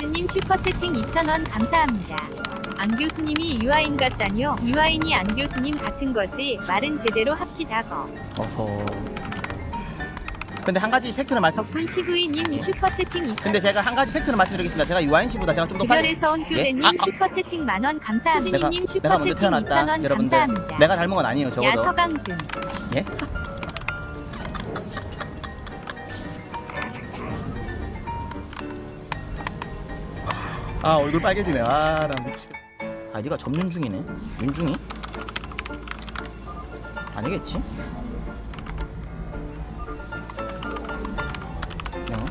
앵찌님 슈퍼채팅 2,000원 감사합니다. 안 교수님이 유아인 같다뇨? 유아인이 안 교수님 같은 거지. 말은 제대로 합시다 거. 어허. 근데 한 가지 팩트는 말씀. 덕분 TV님 슈퍼채팅 2,000원. 근데 제가 한 가지 팩트는 말씀드리겠습니다. 제가 유아인 씨보다 제가 좀 더 빨리. 이별에서 온 교대님 예? 아, 아. 슈퍼채팅 만원 감사합니다. 내가 수진이님 내가 먼저 슈퍼채팅 태어났다. 2,000원 여러분들. 감사합니다. 내가 닮은 건 아니에요. 야 적어도. 서강준. 예? 아 얼굴 빨개지네. 아나 미치. 아 네가 점윤중이네. 윤중이? 아니겠지? 어?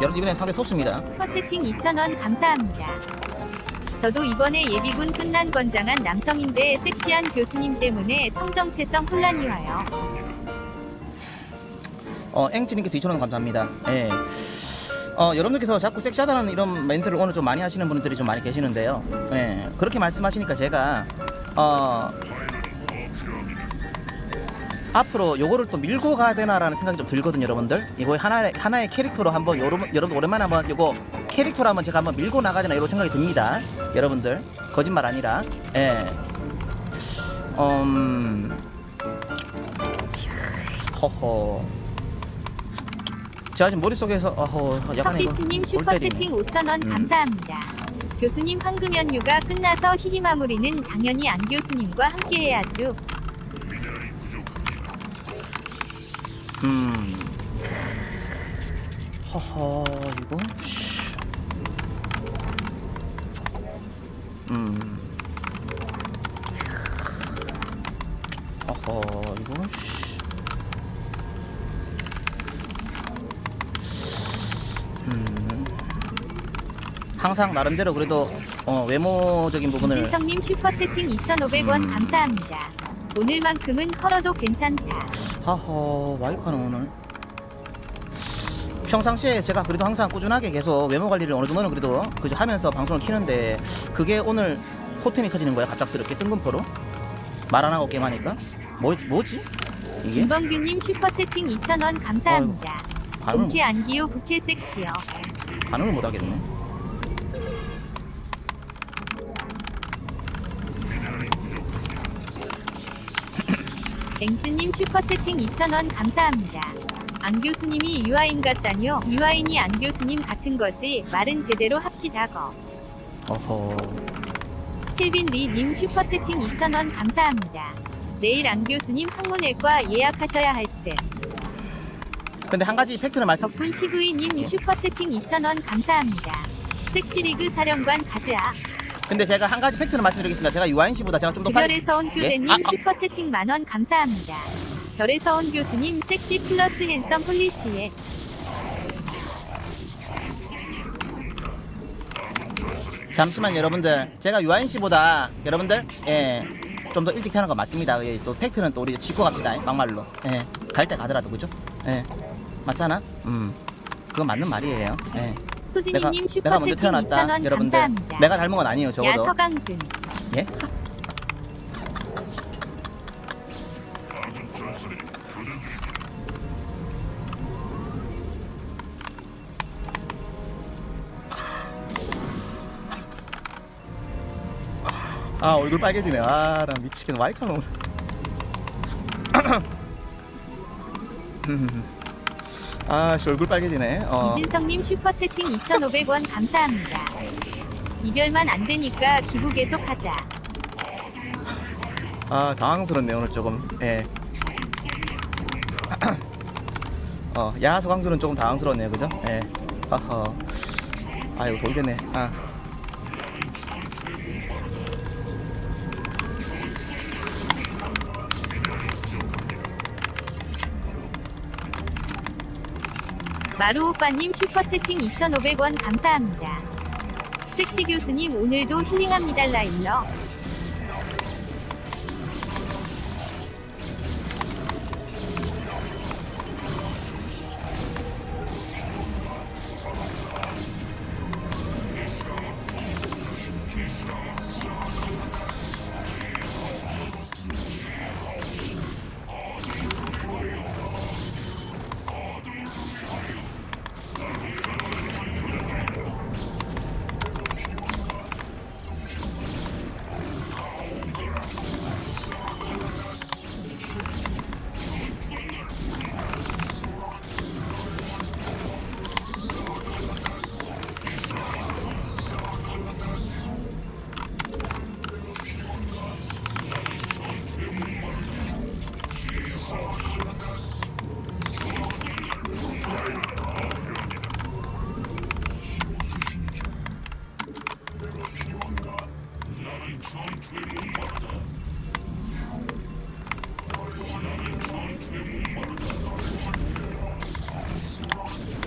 여러분 이번엔 상대 토스입니다. 슈퍼채팅 2,000원 감사합니다. 저도 이번에 예비군 끝난 건장한 남성인데 섹시한 교수님 때문에 성정체성 혼란이 와요. 어, 앵찌님께서 2,000원 감사합니다. 예. 어, 여러분들께서 자꾸 섹시하다는 이런 멘트를 오늘 좀 많이 하시는 분들이 좀 많이 계시는데요. 예. 그렇게 말씀하시니까 제가, 어, 앞으로 요거를 또 밀고 가야 되나라는 생각이 좀 들거든요, 여러분들. 이거 하나의, 하나의 캐릭터로 한번, 여러분, 여러분 오랜만에 한번 요거 캐릭터로 한번 제가 한번 밀고 나가야 되나 이런 생각이 듭니다. 여러분들. 거짓말 아니라. 예. 음. 허허. 제가 지금 머릿속에서 어허 약간 이거 석기치님 골 때리네. 슈퍼채팅 5,000원 음. 감사합니다. 교수님 황금 연휴가 끝나서 희귀 마무리는 당연히 안 교수님과 함께 해야죠. 음. 허허 이거 씨. 음. 허허 이거 씨. 항상 나름대로 그래도 어, 외모적인 부분을 이진성님 슈퍼채팅 2,500원 음. 감사합니다. 오늘만큼은 헐어도 괜찮다. 하허 마이크는 오늘 평상시에 제가 그래도 항상 꾸준하게 계속 외모 관리를 어느 정도는 그래도 그저 하면서 방송을 키는데 그게 오늘 호텐이 터지는 거야 갑작스럽게 뜬금포로 말 안 하고 게임하니까 뭐 뭐지 이게 김범규님 슈퍼채팅 2,000원 감사합니다. 반응을 본캐 안기요 부캐 섹시요. 못, 반응을 못 하겠네 앵즈님 슈퍼채팅 2,000원 감사합니다. 안 교수님이 유아인 같다뇨? 유아인이 안 교수님 같은 거지. 말은 제대로 합시다 거. 어허 켈빈 리님 슈퍼채팅 2,000원 감사합니다. 내일 안 교수님 학문외과 예약하셔야 할 듯. 근데 한 가지 팩트는 말씀 덕분 TV님 슈퍼채팅 2,000원 감사합니다. 섹시리그 사령관 가즈아. 근데 제가 한 가지 팩트는 말씀드리겠습니다. 제가 유아인 씨보다 제가 좀 더 빨리 별에서 온 예? 아, 아. 슈퍼채팅 만원 감사합니다. 별에서 온 교수님 섹시 플러스 핸섬 홀리쉬에. 잠시만 여러분들. 제가 유아인 씨보다 여러분들 예 좀 더 일찍 태어난 거 맞습니다. 예, 또 팩트는 또 우리 짚고 갑시다 막말로. 예갈 때 가더라도 그죠? 예. 맞잖아? 음. 그건 맞는 말이에요. 예 소진이님 내가 먼저 슈퍼채팅 태어났다. 2,000원 여러분들 감사합니다. 내가 닮은 건 아니에요 야 적어도. 서강준. 예? 아 얼굴 빨개지네. 아나 미치겠네. 와이프가 너무 아씨 얼굴 빨개지네 어. 이진성님 슈퍼 채팅 2,500원 감사합니다. 이별만 안 되니까 기부 계속하자. 아 당황스럽네 오늘 조금 예. 어 야서강들은 조금 당황스럽네요 그죠? 예. 아 이거 돌겠네. 아. 마루 오빠님 슈퍼채팅 2,500원 감사합니다. 섹시 교수님 오늘도 힐링합니다 라일러.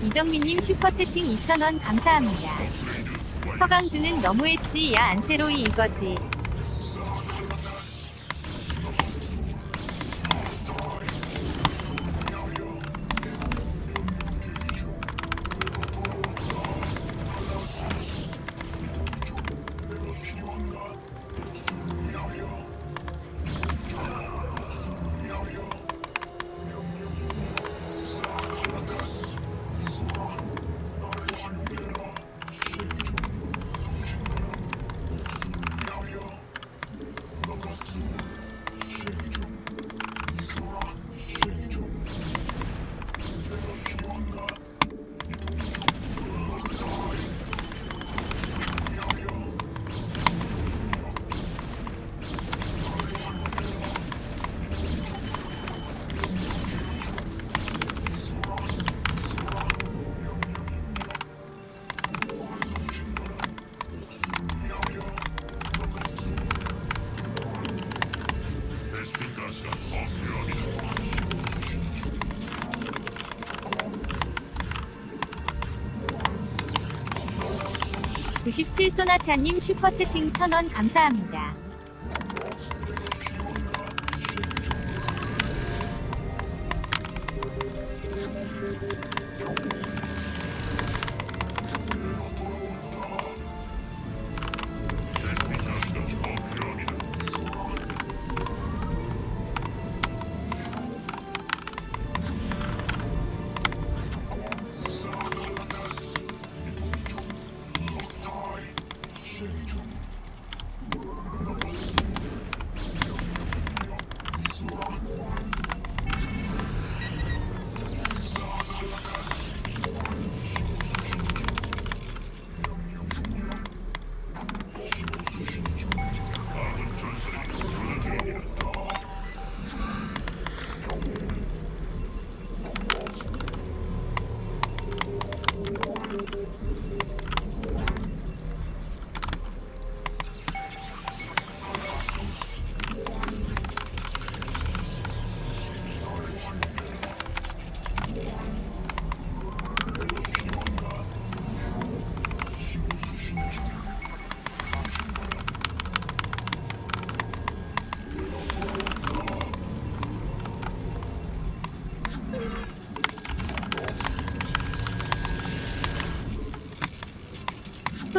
박정민님 슈퍼채팅 2,000원 감사합니다. 서강준은 너무했지 야 안세로이 이거지. (97) 소나타님 슈퍼채팅 1,000원 감사합니다.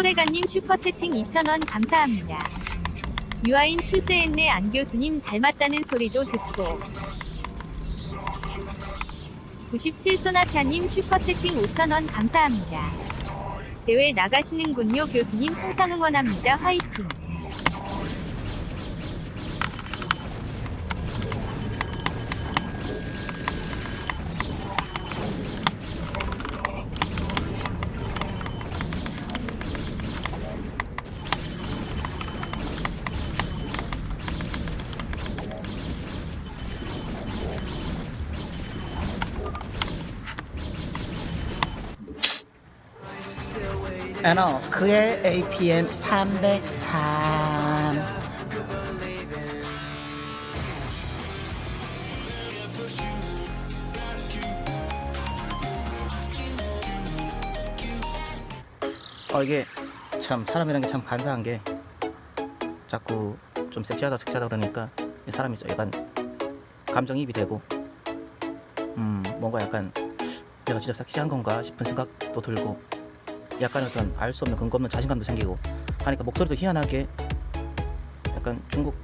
소래가님 슈퍼채팅 2,000원 감사합니다. 유아인 출세했네 안 교수님 닮았다는 소리도 듣고 97 소나타님 슈퍼채팅 5,000원 감사합니다. 대회 나가시는군요 교수님 항상 응원합니다 화이팅 에너 그의 APM 303 어 이게 참 사람이란 게 참 간사한 게 자꾸 좀 섹시하다 섹시하다 그러니까 이 사람이 좀 약간 감정이입이 되고 음 뭔가 약간 내가 진짜 섹시한 건가 싶은 생각도 들고 약간 어떤 알 수 없는 근거 없는 자신감도 생기고 하니까 목소리도 희한하게 약간 중국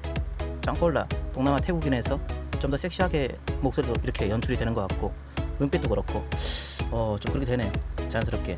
짱꼴라 동남아 태국인에서 좀 더 섹시하게 목소리도 이렇게 연출이 되는 것 같고 눈빛도 그렇고 어 좀 그렇게 되네요 자연스럽게